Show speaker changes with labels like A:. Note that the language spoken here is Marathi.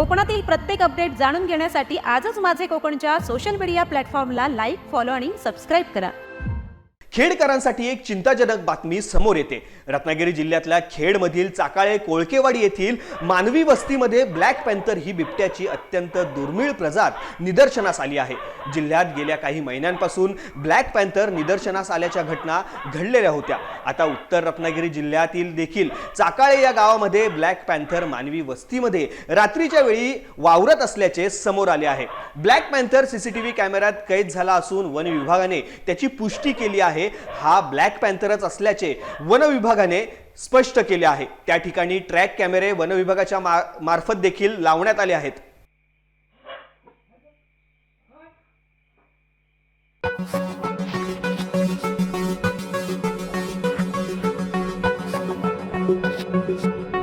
A: कोकणातील प्रत्येक अपडेट जाणून घेण्यासाठी आजच माझे कोकणच्या सोशल मीडिया प्लॅटफॉर्मला लाईक फॉलो आणि सबस्क्राईब करा.
B: खेडकरांसाठी एक चिंताजनक बातमी समोर येते. रत्नागिरी जिल्ह्यातल्या खेडमधील चाकाळे कोळकेवाडी येथील मानवी वस्तीमध्ये ब्लॅक पॅन्थर ही बिबट्याची अत्यंत दुर्मिळ प्रजात निदर्शनास आली आहे. जिल्ह्यात गेल्या काही महिन्यांपासून ब्लॅक पॅन्थर निदर्शनास आल्याच्या घटना घडलेल्या होत्या. आता उत्तर रत्नागिरी जिल्ह्यातील देखील चाकाळे या गावामध्ये ब्लॅक पॅन्थर मानवी वस्तीमध्ये रात्रीच्या वेळी वावरत असल्याचे समोर आले आहे. ब्लॅक पॅन्थर सीसीटीव्ही कॅमेऱ्यात कैद झाला असून वन विभागाने त्याची पुष्टी केली आहे. हा ब्लॅक पॅन्थरच असल्याचे वन विभागाने स्पष्ट केले आहे. त्या ठिकाणी ट्रॅक कॅमेरे वन विभागाच्या मा- मार्फत देखील लावण्यात आले आहेत. Thank you.